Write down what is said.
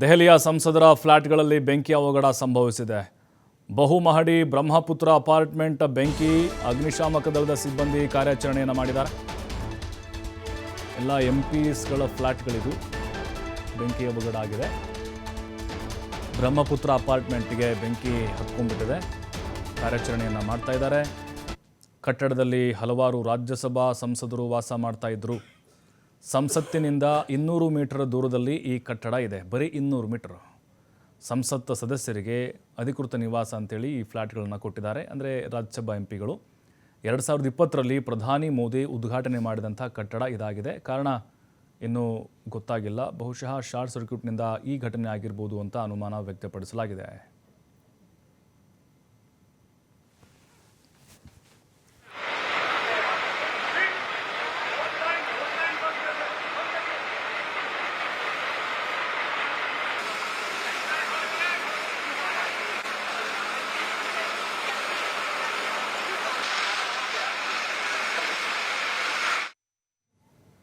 ದೆಹಲಿಯ ಸಂಸದರ ಫ್ಲ್ಯಾಟ್ಗಳಲ್ಲಿ ಬೆಂಕಿ ಅವಘಡ ಸಂಭವಿಸಿದೆ. ಬಹುಮಹಡಿ ಬ್ರಹ್ಮಪುತ್ರ ಅಪಾರ್ಟ್ಮೆಂಟ್ ಬೆಂಕಿ ಅಗ್ನಿಶಾಮಕ ದಳದ ಸಿಬ್ಬಂದಿ ಕಾರ್ಯಾಚರಣೆಯನ್ನು ಮಾಡಿದ್ದಾರೆ. ಎಲ್ಲ ಎಂ ಪಿಸ್ಗಳ ಫ್ಲ್ಯಾಟ್ಗಳಿದು ಬೆಂಕಿ ಅವಘಡ ಆಗಿದೆ. ಬ್ರಹ್ಮಪುತ್ರ ಅಪಾರ್ಟ್ಮೆಂಟ್ಗೆ ಬೆಂಕಿ ಹತ್ಕೊಂಡ್ಬಿಟ್ಟಿದೆ. ಕಾರ್ಯಾಚರಣೆಯನ್ನು ಮಾಡ್ತಾ ಇದ್ದಾರೆ. ಕಟ್ಟಡದಲ್ಲಿ ಹಲವಾರು ರಾಜ್ಯಸಭಾ ಸಂಸದರು ವಾಸ ಮಾಡ್ತಾ ಇದ್ರು. ಸಂಸತ್ತಿನಿಂದ ಇನ್ನೂರು ಮೀಟರ್ ದೂರದಲ್ಲಿ ಈ ಕಟ್ಟಡ ಇದೆ. ಬರೀ ಇನ್ನೂರು ಮೀಟರ್. ಸಂಸತ್ ಸದಸ್ಯರಿಗೆ ಅಧಿಕೃತ ನಿವಾಸ ಅಂತೇಳಿ ಈ ಫ್ಲ್ಯಾಟ್ಗಳನ್ನು ಕೊಟ್ಟಿದ್ದಾರೆ. ಅಂದರೆ ರಾಜ್ಯಸಭಾ ಎಂ ಪಿಗಳು ಎರಡು ಸಾವಿರದ ಇಪ್ಪತ್ತರಲ್ಲಿ ಪ್ರಧಾನಿ ಮೋದಿ ಉದ್ಘಾಟನೆ ಮಾಡಿದಂಥ ಕಟ್ಟಡ ಇದಾಗಿದೆ. ಕಾರಣ ಇನ್ನೂ ಗೊತ್ತಾಗಿಲ್ಲ. ಬಹುಶಃ ಶಾರ್ಟ್ ಸರ್ಕ್ಯೂಟ್ನಿಂದ ಈ ಘಟನೆ ಆಗಿರ್ಬೋದು ಅಂತ ಅನುಮಾನ ವ್ಯಕ್ತಪಡಿಸಲಾಗಿದೆ.